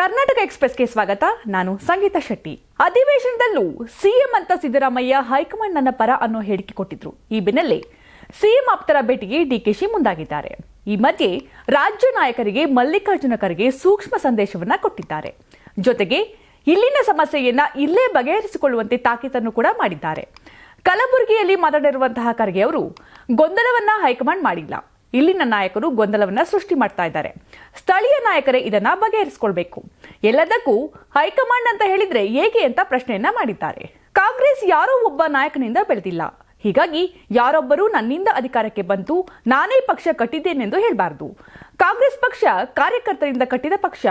ಕರ್ನಾಟಕ ಎಕ್ಸ್ಪ್ರೆಸ್ಗೆ ಸ್ವಾಗತ. ನಾನು ಸಂಗೀತ ಶೆಟ್ಟಿ. ಅಧಿವೇಶನದಲ್ಲೂ ಸಿಎಂ ಅಂತ ಸಿದ್ದರಾಮಯ್ಯ ಹೈಕಮಾಂಡ್ ನನ್ನ ಪರ ಅನ್ನೋ ಹೇಳಿಕೆ ಕೊಟ್ಟಿದ್ರು. ಈ ಬೆನ್ನಲ್ಲೇ ಸಿಎಂ ಆಪ್ತರ ಭೇಟಿಗೆ ಡಿಕೆಶಿ ಮುಂದಾಗಿದ್ದಾರೆ. ಈ ಮಧ್ಯೆ ರಾಜ್ಯ ನಾಯಕರಿಗೆ ಮಲ್ಲಿಕಾರ್ಜುನ ಖರ್ಗೆ ಸೂಕ್ಷ್ಮ ಸಂದೇಶವನ್ನ ಕೊಟ್ಟಿದ್ದಾರೆ. ಜೊತೆಗೆ ಇಲ್ಲಿನ ಸಮಸ್ಯೆಯನ್ನ ಇಲ್ಲೇ ಬಗೆಹರಿಸಿಕೊಳ್ಳುವಂತೆ ತಾಕೀತನ್ನು ಕೂಡ ಮಾಡಿದ್ದಾರೆ. ಕಲಬುರಗಿಯಲ್ಲಿ ಮಾತಾಡಿರುವಂತಹ ಖರ್ಗೆ ಅವರು, ಗೊಂದಲವನ್ನ ಹೈಕಮಾಂಡ್ ಮಾಡಿಲ್ಲ. ಇಲ್ಲಿನ ನಾಯಕರು ಗೊಂದಲವನ್ನ ಸೃಷ್ಟಿ ಮಾಡ್ತಾ ಇದ್ದಾರೆ. ಸ್ಥಳೀಯ ನಾಯಕರೇ ಇದನ್ನ ಬಗೆಹರಿಸಿಕೊಳ್ಬೇಕು. ಎಲ್ಲದಕ್ಕೂ ಹೈಕಮಾಂಡ್ ಅಂತ ಹೇಳಿದ್ರೆ ಹೇಗೆ ಅಂತ ಪ್ರಶ್ನೆಯನ್ನ ಮಾಡಿದ್ದಾರೆ. ಕಾಂಗ್ರೆಸ್ ಯಾರೋ ಒಬ್ಬ ನಾಯಕನಿಂದ ಬೆಳೆದಿಲ್ಲ. ಹೀಗಾಗಿ ಯಾರೊಬ್ಬರೂ ನನ್ನಿಂದ ಅಧಿಕಾರಕ್ಕೆ ಬಂತು ನಾನೇ ಪಕ್ಷ ಕಟ್ಟಿದ್ದೇನೆಂದು ಹೇಳಬಾರದು. ಕಾಂಗ್ರೆಸ್ ಪಕ್ಷ ಕಾರ್ಯಕರ್ತರಿಂದ ಕಟ್ಟಿದ ಪಕ್ಷ.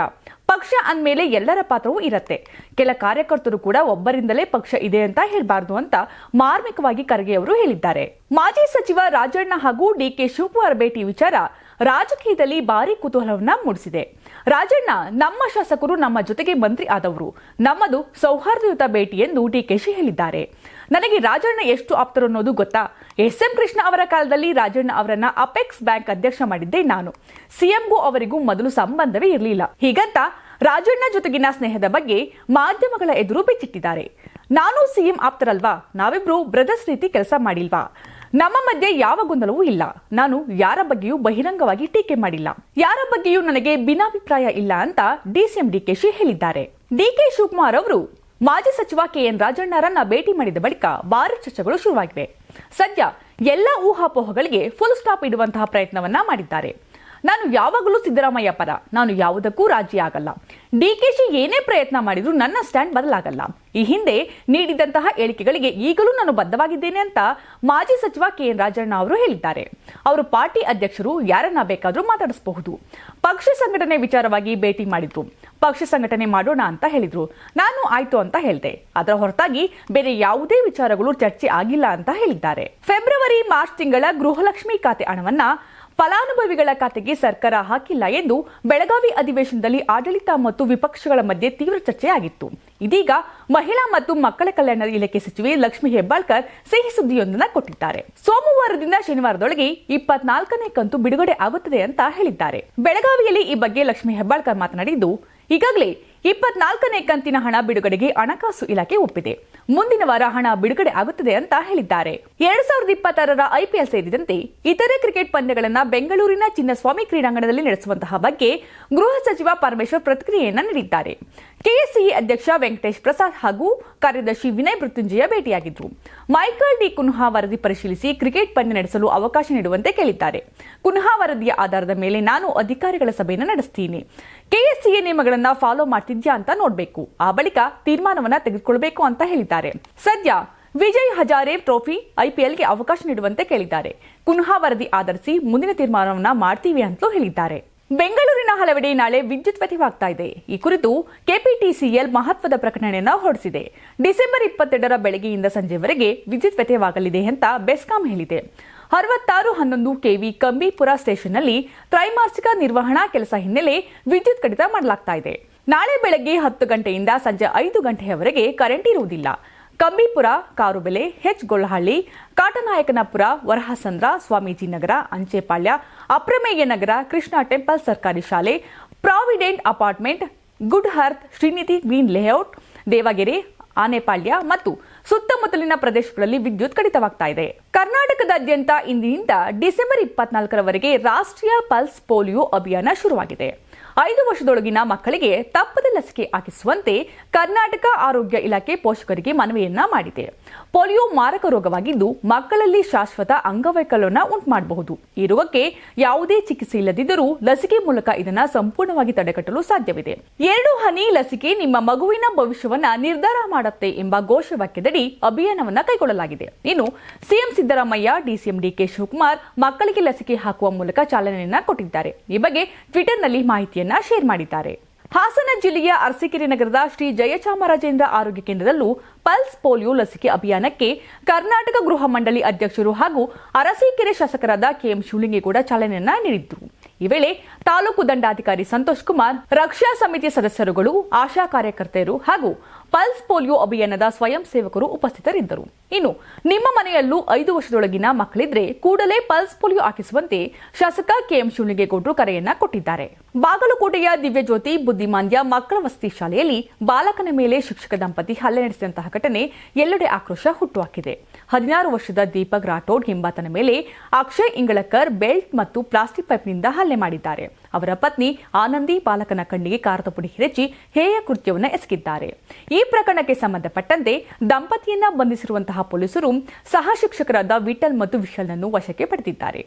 ಪಕ್ಷ ಅಂದಮೇಲೆ ಎಲ್ಲರ ಪಾತ್ರವೂ ಇರತ್ತೆ. ಕೆಲ ಕಾರ್ಯಕರ್ತರು ಕೂಡ ಒಬ್ಬರಿಂದಲೇ ಪಕ್ಷ ಇದೆ ಅಂತ ಹೇಳಬಾರದು ಅಂತ ಮಾರ್ಮಿಕವಾಗಿ ಖರ್ಗೆಯವರು ಹೇಳಿದ್ದಾರೆ. ಮಾಜಿ ಸಚಿವ ರಾಜಣ್ಣ ಹಾಗೂ ಡಿಕೆ ಶಿವಕುಮಾರ್ ಭೇಟಿ ವಿಚಾರ ರಾಜಕೀಯದಲ್ಲಿ ಭಾರಿ ಕುತೂಹಲವನ್ನ ಮೂಡಿಸಿದೆ. ರಾಜಣ್ಣ, ನಮ್ಮ ಶಾಸಕರು ನಮ್ಮ ಜೊತೆಗೆ ಮಂತ್ರಿ ಆದವರು. ನಮ್ಮದು ಸೌಹಾರ್ದಯುತ ಭೇಟಿ ಎಂದು ಡಿಕೆಶಿ ಹೇಳಿದ್ದಾರೆ. ನನಗೆ ರಾಜಣ್ಣ ಎಷ್ಟು ಆಪ್ತರು ಅನ್ನೋದು ಗೊತ್ತಾ? ಎಸ್ ಎಂ ಕೃಷ್ಣ ಅವರ ಕಾಲದಲ್ಲಿ ರಾಜಣ್ಣ ಅವರನ್ನ ಅಪೆಕ್ಸ್ ಬ್ಯಾಂಕ್ ಅಧ್ಯಕ್ಷ ಮಾಡಿದ್ದೆ ನಾನು. ಸಿಎಂಗೂ ಅವರಿಗೂ ಮೊದಲು ಸಂಬಂಧವೇ ಇರಲಿಲ್ಲ. ಹೀಗಂತ ರಾಜಣ್ಣ ಜೊತೆಗಿನ ಸ್ನೇಹದ ಬಗ್ಗೆ ಮಾಧ್ಯಮಗಳ ಎದುರು ಬಿಚ್ಚಿಟ್ಟಿದ್ದಾರೆ. ನಾನು ಸಿಎಂ ಆಪ್ತರಲ್ವಾ? ನಾವಿಬ್ರು ಬ್ರದರ್ಸ್ ರೀತಿ ಕೆಲಸ ಮಾಡಿಲ್ವಾ? ನಮ್ಮ ಮಧ್ಯೆ ಯಾವ ಗೊಂದಲವೂ ಇಲ್ಲ. ನಾನು ಯಾರ ಬಗ್ಗೆಯೂ ಬಹಿರಂಗವಾಗಿ ಟೀಕೆ ಮಾಡಿಲ್ಲ. ಯಾರ ಬಗ್ಗೆಯೂ ನನಗೆ ಭಿನ್ನಾಭಿಪ್ರಾಯ ಇಲ್ಲ ಅಂತ ಡಿಸಿಎಂ ಡಿಕೆಶಿ ಹೇಳಿದ್ದಾರೆ. ಡಿಕೆ ಶಿವಕುಮಾರ್ ಅವರು ಮಾಜಿ ಸಚಿವ ಕೆಎನ್ ರಾಜಣ್ಣರನ್ನ ಭೇಟಿ ಮಾಡಿದ ಬಳಿಕ ಭಾರಿ ಚರ್ಚೆಗಳು ಶುರುವಾಗಿವೆ. ಸದ್ಯ ಎಲ್ಲ ಊಹಾಪೋಹಗಳಿಗೆ ಫುಲ್ ಸ್ಟಾಪ್ ಇಡುವಂತಹ ಪ್ರಯತ್ನವನ್ನ ಮಾಡಿದ್ದಾರೆ. ನಾನು ಯಾವಾಗಲೂ ಸಿದ್ದರಾಮಯ್ಯ ಪರ. ನಾನು ಯಾವುದಕ್ಕೂ ರಾಜಿ ಆಗಲ್ಲ. ಡಿಕೆಶಿ ಏನೇ ಪ್ರಯತ್ನ ಮಾಡಿದ್ರು ನನ್ನ ಸ್ಟ್ಯಾಂಡ್ ಬದಲಾಗಲ್ಲ. ಈ ಹಿಂದೆ ನೀಡಿದಂತಹ ಹೇಳಿಕೆಗಳಿಗೆ ಈಗಲೂ ನಾನು ಬದ್ಧವಾಗಿದ್ದೇನೆ ಅಂತ ಮಾಜಿ ಸಚಿವ ಕೆ ಎನ್ ರಾಜಣ್ಣ ಅವರು ಹೇಳಿದ್ದಾರೆ. ಅವರು ಪಾರ್ಟಿ ಅಧ್ಯಕ್ಷರು ಯಾರನ್ನ ಬೇಕಾದರೂ ಮಾತಾಡಿಸಬಹುದು. ಪಕ್ಷ ಸಂಘಟನೆ ವಿಚಾರವಾಗಿ ಭೇಟಿ ಮಾಡಿದ್ರು. ಪಕ್ಷ ಸಂಘಟನೆ ಮಾಡೋಣ ಅಂತ ಹೇಳಿದ್ರು. ನಾನು ಆಯ್ತು ಅಂತ ಹೇಳಿದೆ. ಅದರ ಹೊರತಾಗಿ ಬೇರೆ ಯಾವುದೇ ವಿಚಾರಗಳು ಚರ್ಚೆ ಆಗಿಲ್ಲ ಅಂತ ಹೇಳಿದ್ದಾರೆ. ಫೆಬ್ರವರಿ ಮಾರ್ಚ್ ತಿಂಗಳ ಗೃಹಲಕ್ಷ್ಮಿ ಖಾತೆ ಹಣವನ್ನ ಫಲಾನುಭವಿಗಳ ಖಾತೆಗೆ ಸರ್ಕಾರ ಹಾಕಿಲ್ಲ ಎಂದು ಬೆಳಗಾವಿ ಅಧಿವೇಶನದಲ್ಲಿ ಆಡಳಿತ ಮತ್ತು ವಿಪಕ್ಷಗಳ ಮಧ್ಯೆ ತೀವ್ರ ಚರ್ಚೆಯಾಗಿತ್ತು. ಇದೀಗ ಮಹಿಳಾ ಮತ್ತು ಮಕ್ಕಳ ಕಲ್ಯಾಣ ಇಲಾಖೆ ಸಚಿವೆ ಲಕ್ಷ್ಮಿ ಹೆಬ್ಬಾಳ್ಕರ್ ಸಿಹಿ ಸುದ್ದಿಯೊಂದನ್ನು ಕೊಟ್ಟಿದ್ದಾರೆ. ಸೋಮವಾರದಿಂದ ಶನಿವಾರದೊಳಗೆ ಇಪ್ಪತ್ನಾಲ್ಕನೇ ಕಂತು ಬಿಡುಗಡೆ ಆಗುತ್ತದೆ ಅಂತ ಹೇಳಿದ್ದಾರೆ. ಬೆಳಗಾವಿಯಲ್ಲಿ ಈ ಬಗ್ಗೆ ಲಕ್ಷ್ಮಿ ಹೆಬ್ಬಾಳ್ಕರ್ ಮಾತನಾಡಿದ್ದು, ಈಗಾಗಲೇ ಇಪ್ಪತ್ನಾಲ್ಕನೇ ಕಂತಿನ ಹಣ ಬಿಡುಗಡೆಗೆ ಹಣಕಾಸು ಇಲಾಖೆ ಒಪ್ಪಿದೆ. ಮುಂದಿನ ವಾರ ಹಣ ಬಿಡುಗಡೆ ಆಗುತ್ತದೆ ಅಂತ ಹೇಳಿದ್ದಾರೆ. ಎರಡ್ ಸಾವಿರದ ಇಪ್ಪತ್ತಾರರ ಐಪಿಎಲ್ ಸೇರಿದಂತೆ ಇತರೆ ಕ್ರಿಕೆಟ್ ಪಂದ್ಯಗಳನ್ನ ಬೆಂಗಳೂರಿನ ಚಿನ್ನಸ್ವಾಮಿ ಕ್ರೀಡಾಂಗಣದಲ್ಲಿ ನಡೆಸುವಂತಹ ಬಗ್ಗೆ ಗೃಹ ಸಚಿವ ಪರಮೇಶ್ವರ್ ಪ್ರತಿಕ್ರಿಯೆಯನ್ನ ನೀಡಿದ್ದಾರೆ. ಕೆಎಸ್ಸಿಇ ಅಧ್ಯಕ್ಷ ವೆಂಕಟೇಶ್ ಪ್ರಸಾದ್ ಹಾಗೂ ಕಾರ್ಯದರ್ಶಿ ವಿನಯ್ ಮೃತ್ಯುಂಜಯ ಭೇಟಿಯಾಗಿದ್ದರು ಮೈಕಲ್ ಡಿ ಕುನ್ಹಾ ವರದಿ ಪರಿಶೀಲಿಸಿ ಕ್ರಿಕೆಟ್ ಪಂದ್ಯ ನಡೆಸಲು ಅವಕಾಶ ನೀಡುವಂತೆ ಕೇಳಿದ್ದಾರೆ. ಕುನ್ಹಾ ವರದಿಯ ಆಧಾರದ ಮೇಲೆ ನಾನು ಅಧಿಕಾರಿಗಳ ಸಭೆಯನ್ನು ನಡೆಸ್ತೀನಿ. ಕೆಎಸ್ಸಿಎ ನಿಯಮಗಳನ್ನ ಫಾಲೋ ಮಾಡ್ತಿದ್ಯಾ ಅಂತ ನೋಡಬೇಕು. ಆ ಬಳಿಕ ತೀರ್ಮಾನವನ್ನ ತೆಗೆದುಕೊಳ್ಬೇಕು ಅಂತ ಹೇಳಿದ್ದಾರೆ. ಸದ್ಯ ವಿಜಯ್ ಹಜಾರೆ ಟ್ರೋಫಿ ಐಪಿಎಲ್ಗೆ ಅವಕಾಶ ನೀಡುವಂತೆ ಕೇಳಿದ್ದಾರೆ. ಕುನ್ಹಾ ವರದಿ ಆಧರಿಸಿ ಮುಂದಿನ ತೀರ್ಮಾನವನ್ನ ಮಾಡ್ತೀವಿ ಅಂತಲೂ ಹೇಳಿದ್ದಾರೆ. ಬೆಂಗಳೂರಿನ ಹಲವೆಡೆ ನಾಳೆ ವಿದ್ಯುತ್ ವ್ಯತ್ಯವಾಗ್ತಾ ಇದೆ. ಈ ಕುರಿತು ಕೆಪಿಟಿಸಿಎಲ್ ಮಹತ್ವದ ಪ್ರಕಟಣೆಯನ್ನು ಹೊರಡಿಸಿದೆ. ಡಿಸೆಂಬರ್ ಇಪ್ಪತ್ತೆರಡರ ಬೆಳಗ್ಗೆಯಿಂದ ಸಂಜೆವರೆಗೆ ವಿದ್ಯುತ್ ವ್ಯತ್ಯವಾಗಲಿದೆ ಅಂತ ಬೆಸ್ಕಾಂ ಹೇಳಿದೆ. ಅರವತ್ತಾರು ಹನ್ನೊಂದು ಕೆವಿ ಕಂಬಿಪುರ ಸ್ಟೇಷನ್ನಲ್ಲಿ ತ್ರೈಮಾಸಿಕ ನಿರ್ವಹಣಾ ಕೆಲಸ ಹಿನ್ನೆಲೆ ವಿದ್ಯುತ್ ಕಡಿತ ಮಾಡಲಾಗ್ತಾ ಇದೆ. ನಾಳೆ ಬೆಳಗ್ಗೆ ಹತ್ತು ಗಂಟೆಯಿಂದ ಸಂಜೆ ಐದು ಗಂಟೆಯವರೆಗೆ ಕರೆಂಟ್ ಇರುವುದಿಲ್ಲ. ಕಂಬಿಪುರ ಕಾರುಬೆಲೆ ಹೆಚ್ ಗೊಳ್ಳಹಳ್ಳಿ ಕಾಟನಾಯಕನಪುರ, ವರಹಸಂದ್ರ ಸ್ವಾಮೀಜಿ ನಗರ ಅಂಚೆಪಾಳ್ಯ, ಅಪ್ರಮೇಯ ನಗರ, ಕೃಷ್ಣ ಟೆಂಪಲ್ ಸರ್ಕಾರಿ ಶಾಲೆ, provident apartment good earth Srinidhi green layout, Devagere, Anepalya ಮತ್ತು ಸುತ್ತಮುತ್ತಲಿನ ಪ್ರದೇಶಗಳಲ್ಲಿ ವಿದ್ಯುತ್ ಕಡಿತವಾಗ್ತಾ ಇದೆ. ಕರ್ನಾಟಕದಾದ್ಯಂತ ಇಂದಿನಿಂದ ಡಿಸೆಂಬರ್ ಇಪ್ಪತ್ನಾಲ್ಕರವರೆಗೆ ರಾಷ್ಟ್ರೀಯ ಪಲ್ಸ್ ಪೋಲಿಯೋ ಅಭಿಯಾನ ಶುರುವಾಗಿದೆ. ಐದು ವರ್ಷದೊಳಗಿನ ಮಕ್ಕಳಿಗೆ ತಪ್ಪದ ಲಸಿಕೆ ಹಾಕಿಸುವಂತೆ ಕರ್ನಾಟಕ ಆರೋಗ್ಯ ಇಲಾಖೆ ಪೋಷಕರಿಗೆ ಮನವಿಯನ್ನ ಮಾಡಿದೆ. ಪೋಲಿಯೋ ಮಾರಕ ರೋಗವಾಗಿದ್ದು ಮಕ್ಕಳಲ್ಲಿ ಶಾಶ್ವತ ಅಂಗವೈಕಲ್ಯವನ್ನ ಉಂಟುಮಾಡಬಹುದು. ಈ ರೋಗಕ್ಕೆ ಯಾವುದೇ ಚಿಕಿತ್ಸೆ ಇಲ್ಲದಿದ್ದರೂ ಲಸಿಕೆ ಮೂಲಕ ಇದನ್ನ ಸಂಪೂರ್ಣವಾಗಿ ತಡೆಗಟ್ಟಲು ಸಾಧ್ಯವಿದೆ. ಎರಡು ಹನಿ ಲಸಿಕೆ ನಿಮ್ಮ ಮಗುವಿನ ಭವಿಷ್ಯವನ್ನ ನಿರ್ಧಾರ ಮಾಡುತ್ತೆ ಎಂಬ ಘೋಷವಾಕ್ಯದಡಿ ಅಭಿಯಾನವನ್ನ ಕೈಗೊಳ್ಳಲಾಗಿದೆ. ಇನ್ನು CM Siddaramaiah, DCM DK Shivakumar ಮಕ್ಕಳಿಗೆ ಲಸಿಕೆ ಹಾಕುವ ಮೂಲಕ ಚಾಲನೆಯನ್ನ ಕೊಟ್ಟಿದ್ದಾರೆ. ಈ ಬಗ್ಗೆ ಟ್ವಿಟರ್ನಲ್ಲಿ ಮಾಹಿತಿಯನ್ನ ಶೇರ್ ಮಾಡಿದ್ದಾರೆ. ಹಾಸನ ಜಿಲ್ಲೆಯ ಅರಸೀಕೆರೆ ನಗರದ ಶ್ರೀ ಜಯಚಾಮರಾಜೇಂದ್ರ ಆರೋಗ್ಯ ಕೇಂದ್ರದಲ್ಲೂ ಪಲ್ಸ್ ಪೋಲಿಯೋ ಲಸಿಕೆ ಅಭಿಯಾನಕ್ಕೆ ಕರ್ನಾಟಕ ಗೃಹ ಮಂಡಳಿ ಅಧ್ಯಕ್ಷರು ಹಾಗೂ ಅರಸೀಕೆರೆ ಶಾಸಕರಾದ ಕೆಎಂ ಶಿವಲಿಂಗೇಗೌಡ ಚಾಲನೆಯನ್ನ ನೀಡಿದ್ರು. ಈ ವೇಳೆ ತಾಲೂಕು ದಂಡಾಧಿಕಾರಿ ಸಂತೋಷ್ ಕುಮಾರ್, ರಕ್ಷಾ ಸಮಿತಿ ಸದಸ್ಯರುಗಳು, ಆಶಾ ಕಾರ್ಯಕರ್ತೆಯರು ಹಾಗೂ ಪಲ್ಸ್ ಪೋಲಿಯೋ ಅಭಿಯಾನದ ಸ್ವಯಂ ಸೇವಕರು ಉಪಸ್ಥಿತರಿದ್ದರು. ಇನ್ನು ನಿಮ್ಮ ಮನೆಯಲ್ಲೂ ಐದು ವರ್ಷದೊಳಗಿನ ಮಕ್ಕಳಿದ್ರೆ ಕೂಡಲೇ ಪಲ್ಸ್ ಪೋಲಿಯೋ ಹಾಕಿಸುವಂತೆ ಶಾಸಕ ಕೆಎಂ ಶಿವಲಿಂಗೇಗೌಡರು ಕರೆಯನ್ನ ಕೊಟ್ಟಿದ್ದಾರೆ. ಬಾಗಲಕೋಟೆಯ ದಿವ್ಯಜ್ಯೋತಿ ಬುದ್ಧಿಮಾಂದ್ಯ ಮಕ್ಕಳ ವಸತಿ ಶಾಲೆಯಲ್ಲಿ ಬಾಲಕನ ಮೇಲೆ ಶಿಕ್ಷಕ ದಂಪತಿ ಹಲ್ಲೆ ನಡೆಸಿದಂತಹ ಘಟನೆ ಎಲ್ಲೆಡೆ ಆಕ್ರೋಶ ಹುಟ್ಟುಹಾಕಿದೆ. ಹದಿನಾರು ವರ್ಷದ ದೀಪಕ್ ರಾಠೋಡ್ ಎಂಬಾತನ ಮೇಲೆ ಅಕ್ಷಯ್ ಇಂಗಳಕರ್ ಬೆಲ್ಟ್ ಮತ್ತು ಪ್ಲಾಸ್ಟಿಕ್ ಪೈಪ್ನಿಂದ ಹಲ್ಲೆ ಮಾಡಿದ್ದಾರೆ. ಅವರ ಪತ್ನಿ ಆನಂದಿ ಬಾಲಕನ ಕಣ್ಣಿಗೆ ಕಾರದ ಪುಡಿ ಹೆರಚಿ ಹೇಯ ಕೃತ್ಯವನ್ನು ಎಸಗಿದ್ದಾರೆ. ಈ ಪ್ರಕರಣಕ್ಕೆ ಸಂಬಂಧಪಟ್ಟಂತೆ ದಂಪತಿಯನ್ನ ಬಂಧಿಸಿರುವಂತಹ ಪೊಲೀಸರು ಸಹ ಶಿಕ್ಷಕರಾದ ವಿಠಲ್ ಮತ್ತು ವಿಶಾಲ್ನನ್ನು ವಶಕ್ಕೆ ಪಡೆದಿದ್ದಾರೆ.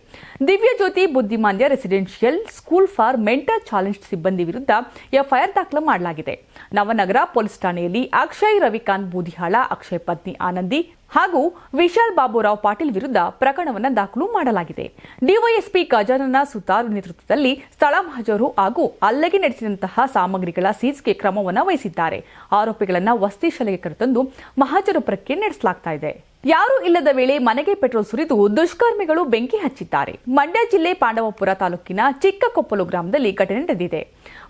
Divyajyoti ಬುದ್ಧಿಮಾಂದ್ಯ residential school for mental challenge ಸಿಬ್ಬಂದಿ ವಿರುದ್ಧ ಎಫ್ಐಆರ್ ದಾಖಲು ಮಾಡಲಾಗಿದೆ. ನವನಗರ ಪೊಲೀಸ್ ಠಾಣೆಯಲ್ಲಿ ಅಕ್ಷಯ್ ರವಿಕಾಂತ್ ಬೂದಿಹಾಳ, ಅಕ್ಷಯ್ ಪತ್ನಿ ಆನಂದಿ ಹಾಗೂ ವಿಶಾಲ್ ಬಾಬುರಾವ್ ಪಾಟೀಲ್ ವಿರುದ್ಧ ಪ್ರಕರಣವನ್ನು ದಾಖಲು ಮಾಡಲಾಗಿದೆ. ಡಿವೈಎಸ್ಪಿ ಗಜಾನನ ಸುತಾರ್ ನೇತೃತ್ವದಲ್ಲಿ ಸ್ಥಳ ಮಹಜರು ಹಾಗೂ ಅಲ್ಲಗೆ ನಡೆಸಿದಂತಹ ಸಾಮಗ್ರಿಗಳ ಸೀಜ್ಗೆ ಕ್ರಮವನ್ನು ವಹಿಸಿದ್ದಾರೆ. ಆರೋಪಿಗಳನ್ನು ವಸತಿ ಶಾಲೆಗೆ ಕರೆತಂದು ಮಹಜರು ಪ್ರಕ್ರಿಯೆ ನಡೆಸಲಾಗ್ತಾ ಇದೆ. ಯಾರೂ ಇಲ್ಲದ ವೇಳೆ ಮನೆಗೆ ಪೆಟ್ರೋಲ್ ಸುರಿದು ದುಷ್ಕರ್ಮಿಗಳು ಬೆಂಕಿ ಹಚ್ಚಿದ್ದಾರೆ. ಮಂಡ್ಯ ಜಿಲ್ಲೆ ಪಾಂಡವಪುರ ತಾಲೂಕಿನ ಚಿಕ್ಕಕೊಪ್ಪಲು ಗ್ರಾಮದಲ್ಲಿ ಘಟನೆ ನಡೆದಿದೆ.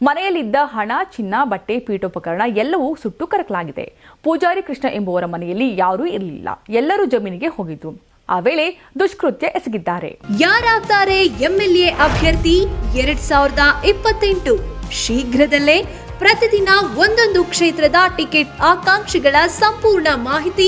ಮನೆಯಲ್ಲಿದ್ದ ಹಣ, ಚಿನ್ನ, ಬಟ್ಟೆ, ಪೀಠೋಪಕರಣ ಎಲ್ಲವೂ ಸುಟ್ಟು ಕರಕಲಾಗಿದೆ. ಪೂಜಾರಿ ಕೃಷ್ಣ ಎಂಬುವರ ಮನೆಯಲ್ಲಿ ಯಾರೂ ಇರಲಿಲ್ಲ. ಎಲ್ಲರೂ ಜಮೀನಿಗೆ ಹೋಗಿದ್ದು. ಆ ವೇಳೆ ದುಷ್ಕೃತ್ಯ ಎಸಗಿದ್ದಾರೆ. ಯಾರಾಗ್ತಾರೆ? ಎಂಎಲ್ಎ ಅಭ್ಯರ್ಥಿ ಎರಡ್ ಸಾವಿರದ ಇಪ್ಪತ್ತೆಂಟು. ಶೀಘ್ರದಲ್ಲೇ ಪ್ರತಿದಿನ ಒಂದೊಂದು ಕ್ಷೇತ್ರದ ಟಿಕೆಟ್ ಆಕಾಂಕ್ಷಿಗಳ ಸಂಪೂರ್ಣ ಮಾಹಿತಿ